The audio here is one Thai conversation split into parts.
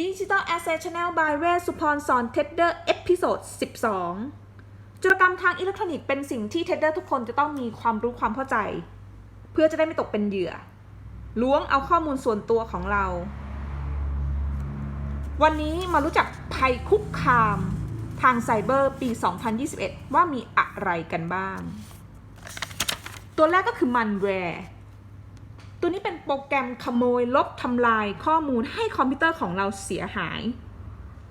Digital Asset Channel by เวสสุพรสอนเท d เดอร์เอพิโซด12 จุลกรรมทางอิเล็กทรอนิกส์เป็นสิ่งที่เท d เดอร์ทุกคนจะต้องมีความรู้ความเข้าใจ เพื่อจะได้ไม่ตกเป็นเหยื่อ ล้วงเอาข้อมูลส่วนตัวของเรา วันนี้มารู้จักภัยคุกคามทางไซเบอร์ปี 2021 ว่ามีอะไรกันบ้าง ตัวแรกก็คือมันแวร์ ตัวนี้เป็นโปรแกรมขโมยลบทำลายข้อมูลให้คอมพิวเตอร์ของเราเสียหาย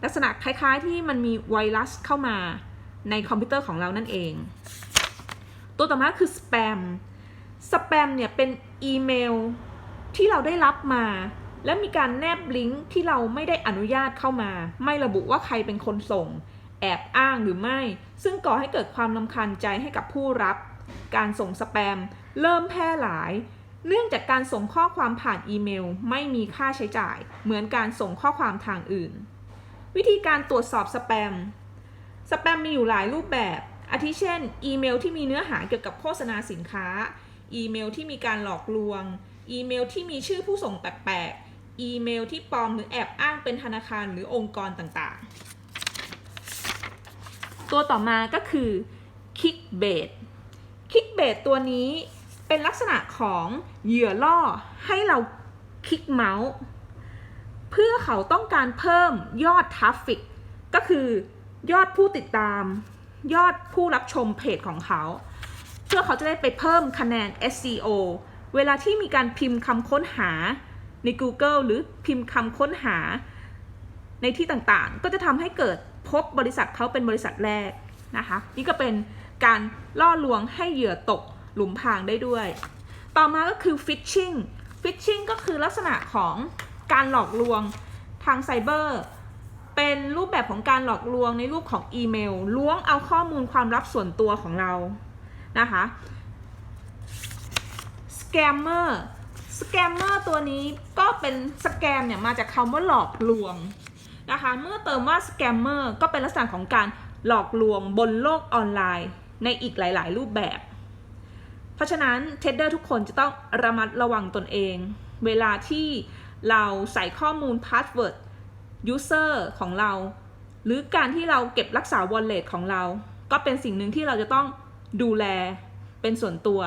ลักษณะคล้ายๆที่มันมีไวรัสเข้ามาในคอมพิวเตอร์ของเรานั่นเอง ตัวต่อมาคือสแปม สแปมเนี่ยเป็นอีเมลที่เราได้รับมา และมีการแนบลิงก์ที่เราไม่ได้อนุญาตเข้ามา ไม่ระบุว่าใครเป็นคนส่ง แอบอ้างหรือไม่ ซึ่งก่อให้เกิดความลำคาญใจให้กับผู้รับ การส่งสแปมเริ่มแพร่หลาย เนื่องจากการส่งข้อความผ่านอีเมลไม่มีค่าใช้จ่าย เหมือนการส่งข้อความทางอื่น วิธีการตรวจสอบสแปม สแปมมีอยู่หลายรูปแบบ อาทิเช่น อีเมลที่มีเนื้อหาเกี่ยวกับโฆษณาสินค้า อีเมลที่มีการหลอกลวง อีเมลที่มีชื่อผู้ส่งแปลกๆ อีเมลที่ปลอมหรือแอบอ้างเป็นธนาคารหรือองค์กรต่างๆ ตัวต่อมาก็คือ Kickbait Kickbait ตัวนี้ เป็นลักษณะของเหยื่อล่อให้เราคลิกเมาส์ เพื่อเขาต้องการเพิ่มยอดทราฟฟิกก็คือยอดผู้ติดตาม ยอดผู้รับชมเพจของเขา เพื่อเขาจะได้ไปเพิ่มคะแนน SEO เวลาที่มีการพิมพ์คำค้นหาใน Google หรือพิมพ์คำค้นหา ในที่ต่างๆ ก็จะทำให้เกิดพบบริษัทเขาเป็นบริษัทแรกนะคะ นี่ก็เป็นการล่อลวงให้เหยื่อตก หลุมพรางได้ด้วย ต่อมาก็คือ phishing phishing ก็คือลักษณะของการหลอกลวงทางไซเบอร์ เป็นรูปแบบของการหลอกลวงในรูปของอีเมล ล้วงเอาข้อมูลความลับส่วนตัวของเรา นะคะ scammer scammer ตัวนี้ก็เป็นสแกมเนี่ยมาจากคำว่าหลอกลวงนะคะ เมื่อเติมว่า scammer ก็เป็นลักษณะของการหลอกลวงบนโลกออนไลน์ในอีกหลาย ๆ รูปแบบ เพราะฉะนั้นเทรดเดอร์ทุกคนจะต้องระมัดระวังตนเอง เวลาที่เราใส่ข้อมูลพาสเวิร์ด user ของเรา หรือการที่เราเก็บรักษา wallet ของเรา ก็เป็นสิ่งหนึ่งที่เราจะต้องดูแลเป็นส่วนตัว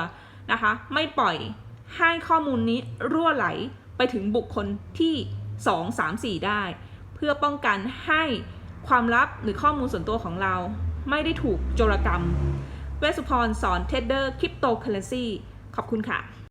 นะคะ ไม่ปล่อยให้ข้อมูลนี้รั่วไหลไปถึงบุคคลที่ 2 3 4 ได้ เพื่อป้องกันให้ความลับหรือข้อมูลส่วนตัวของเรา ไม่ได้ถูกโจรกรรม เวสุพรสอนเทรดเดอร์คริปโตเคอเรนซีขอบคุณค่ะ